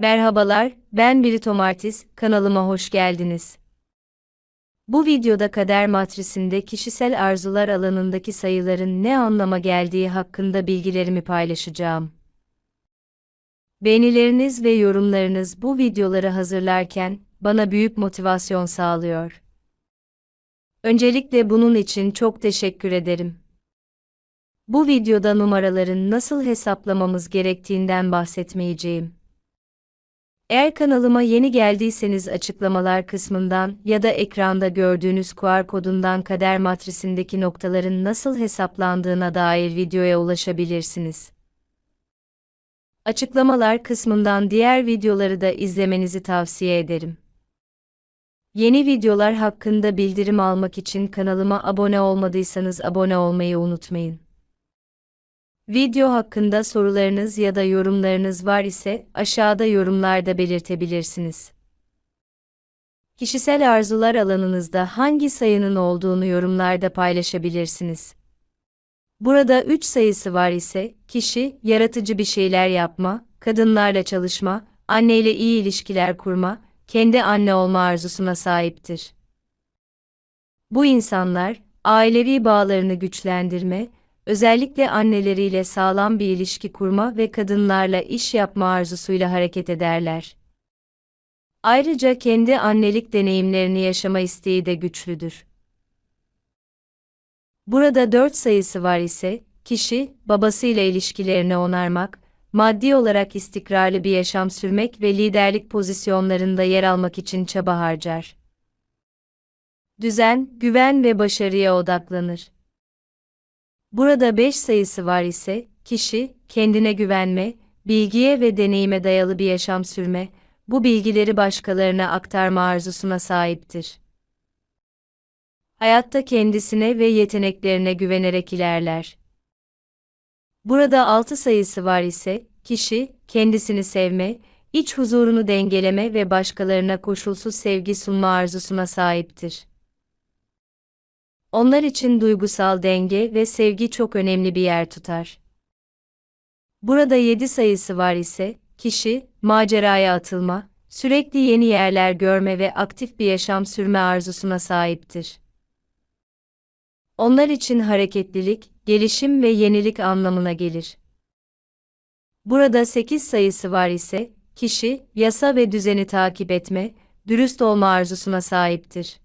Merhabalar, ben Birito Martis, kanalıma hoş geldiniz. Bu videoda kader matrisinde kişisel arzular alanındaki sayıların ne anlama geldiği hakkında bilgilerimi paylaşacağım. Beğenileriniz ve yorumlarınız bu videoları hazırlarken bana büyük motivasyon sağlıyor. Öncelikle bunun için çok teşekkür ederim. Bu videoda numaraların nasıl hesaplamamız gerektiğinden bahsetmeyeceğim. Eğer kanalıma yeni geldiyseniz açıklamalar kısmından ya da ekranda gördüğünüz QR kodundan kader matrisindeki noktaların nasıl hesaplandığına dair videoya ulaşabilirsiniz. Açıklamalar kısmından diğer videoları da izlemenizi tavsiye ederim. Yeni videolar hakkında bildirim almak için kanalıma abone olmadıysanız abone olmayı unutmayın. Video hakkında sorularınız ya da yorumlarınız var ise aşağıda yorumlarda belirtebilirsiniz. Kişisel arzular alanınızda hangi sayının olduğunu yorumlarda paylaşabilirsiniz. Burada 3 sayısı var ise kişi yaratıcı bir şeyler yapma, kadınlarla çalışma, anneyle iyi ilişkiler kurma, kendi anne olma arzusuna sahiptir. Bu insanlar ailevi bağlarını güçlendirme, özellikle anneleriyle sağlam bir ilişki kurma ve kadınlarla iş yapma arzusuyla hareket ederler. Ayrıca kendi annelik deneyimlerini yaşama isteği de güçlüdür. Burada dört sayısı var ise, kişi, babasıyla ilişkilerini onarmak, maddi olarak istikrarlı bir yaşam sürmek ve liderlik pozisyonlarında yer almak için çaba harcar. Düzen, güven ve başarıya odaklanır. Burada 5 sayısı var ise, kişi, kendine güvenme, bilgiye ve deneyime dayalı bir yaşam sürme, bu bilgileri başkalarına aktarma arzusuna sahiptir. Hayatta kendisine ve yeteneklerine güvenerek ilerler. Burada 6 sayısı var ise, kişi, kendisini sevme, iç huzurunu dengeleme ve başkalarına koşulsuz sevgi sunma arzusuna sahiptir. Onlar için duygusal denge ve sevgi çok önemli bir yer tutar. Burada 7 sayısı var ise, kişi, maceraya atılma, sürekli yeni yerler görme ve aktif bir yaşam sürme arzusuna sahiptir. Onlar için hareketlilik, gelişim ve yenilik anlamına gelir. Burada 8 sayısı var ise, kişi, yasa ve düzeni takip etme, dürüst olma arzusuna sahiptir.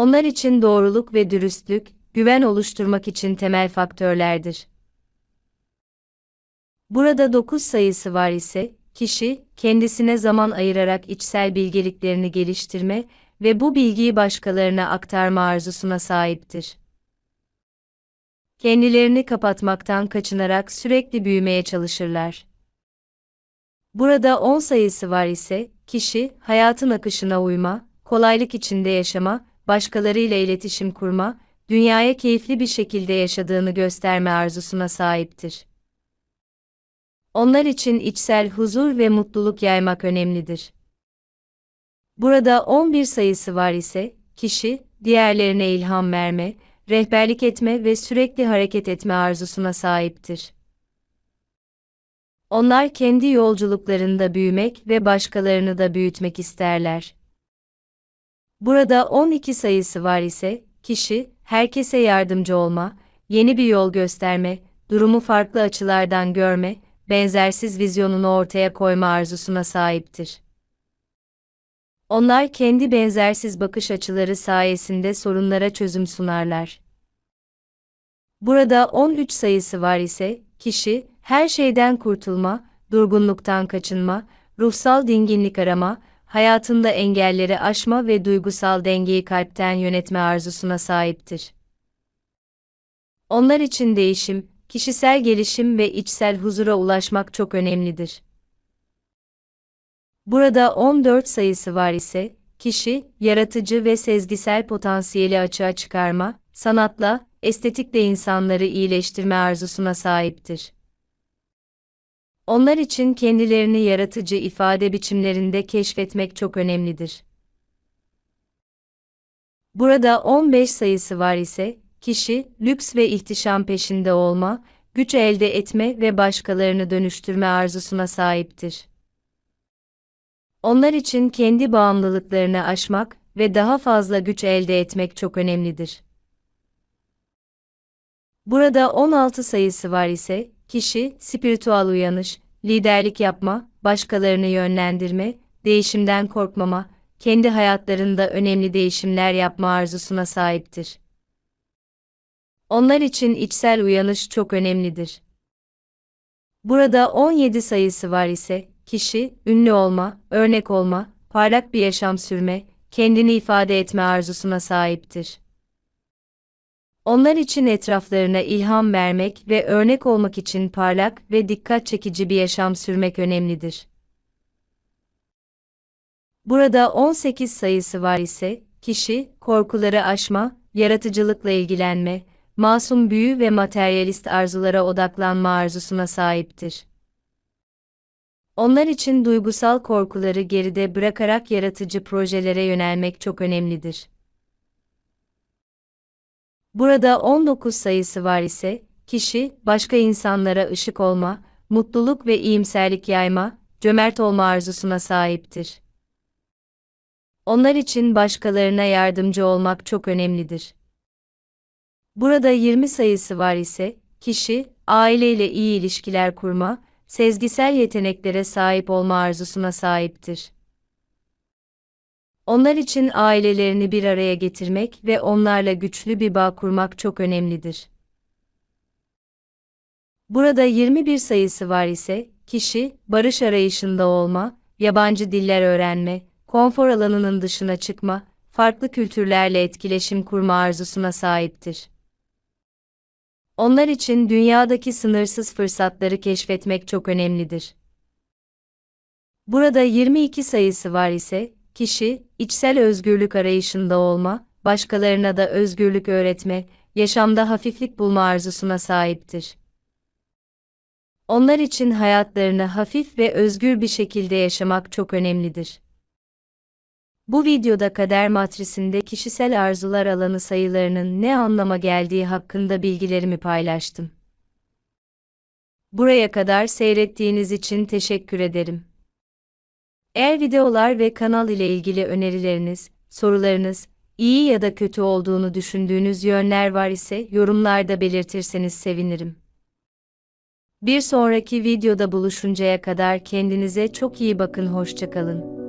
Onlar için doğruluk ve dürüstlük, güven oluşturmak için temel faktörlerdir. Burada 9 sayısı var ise, kişi, kendisine zaman ayırarak içsel bilgeliklerini geliştirme ve bu bilgiyi başkalarına aktarma arzusuna sahiptir. Kendilerini kapatmaktan kaçınarak sürekli büyümeye çalışırlar. Burada 10 sayısı var ise, kişi, hayatın akışına uyma, kolaylık içinde yaşama başkalarıyla iletişim kurma, dünyaya keyifli bir şekilde yaşadığını gösterme arzusuna sahiptir. Onlar için içsel huzur ve mutluluk yaymak önemlidir. Burada 11 sayısı var ise, kişi, diğerlerine ilham verme, rehberlik etme ve sürekli hareket etme arzusuna sahiptir. Onlar kendi yolculuklarında büyümek ve başkalarını da büyütmek isterler. Burada 12 sayısı var ise, kişi, herkese yardımcı olma, yeni bir yol gösterme, durumu farklı açılardan görme, benzersiz vizyonunu ortaya koyma arzusuna sahiptir. Onlar kendi benzersiz bakış açıları sayesinde sorunlara çözüm sunarlar. Burada 13 sayısı var ise, kişi, her şeyden kurtulma, durgunluktan kaçınma, ruhsal dinginlik arama, hayatında engelleri aşma ve duygusal dengeyi kalpten yönetme arzusuna sahiptir. Onlar için değişim, kişisel gelişim ve içsel huzura ulaşmak çok önemlidir. Burada 14 sayısı var ise, kişi, yaratıcı ve sezgisel potansiyeli açığa çıkarma, sanatla, estetikle insanları iyileştirme arzusuna sahiptir. Onlar için kendilerini yaratıcı ifade biçimlerinde keşfetmek çok önemlidir. Burada 15 sayısı var ise, kişi, lüks ve ihtişam peşinde olma, güç elde etme ve başkalarını dönüştürme arzusuna sahiptir. Onlar için kendi bağımlılıklarını aşmak ve daha fazla güç elde etmek çok önemlidir. Burada 16 sayısı var ise, kişi, spiritüel uyanış, liderlik yapma, başkalarını yönlendirme, değişimden korkmama, kendi hayatlarında önemli değişimler yapma arzusuna sahiptir. Onlar için içsel uyanış çok önemlidir. Burada 17 sayısı var ise, kişi, ünlü olma, örnek olma, parlak bir yaşam sürme, kendini ifade etme arzusuna sahiptir. Onlar için etraflarına ilham vermek ve örnek olmak için parlak ve dikkat çekici bir yaşam sürmek önemlidir. Burada 18 sayısı var ise, kişi, korkuları aşma, yaratıcılıkla ilgilenme, masum büyü ve materyalist arzulara odaklanma arzusuna sahiptir. Onlar için duygusal korkuları geride bırakarak yaratıcı projelere yönelmek çok önemlidir. Burada 19 sayısı var ise, kişi, başka insanlara ışık olma, mutluluk ve iyimserlik yayma, cömert olma arzusuna sahiptir. Onlar için başkalarına yardımcı olmak çok önemlidir. Burada 20 sayısı var ise, kişi, aileyle iyi ilişkiler kurma, sezgisel yeteneklere sahip olma arzusuna sahiptir. Onlar için ailelerini bir araya getirmek ve onlarla güçlü bir bağ kurmak çok önemlidir. Burada 21 sayısı var ise, kişi, barış arayışında olma, yabancı diller öğrenme, konfor alanının dışına çıkma, farklı kültürlerle etkileşim kurma arzusuna sahiptir. Onlar için dünyadaki sınırsız fırsatları keşfetmek çok önemlidir. Burada 22 sayısı var ise, kişi, içsel özgürlük arayışında olma, başkalarına da özgürlük öğretme, yaşamda hafiflik bulma arzusuna sahiptir. Onlar için hayatlarını hafif ve özgür bir şekilde yaşamak çok önemlidir. Bu videoda kader matrisinde kişisel arzular alanı sayılarının ne anlama geldiği hakkında bilgilerimi paylaştım. Buraya kadar seyrettiğiniz için teşekkür ederim. Eğer videolar ve kanal ile ilgili önerileriniz, sorularınız, iyi ya da kötü olduğunu düşündüğünüz yönler var ise yorumlarda belirtirseniz sevinirim. Bir sonraki videoda buluşuncaya kadar kendinize çok iyi bakın hoşçakalın.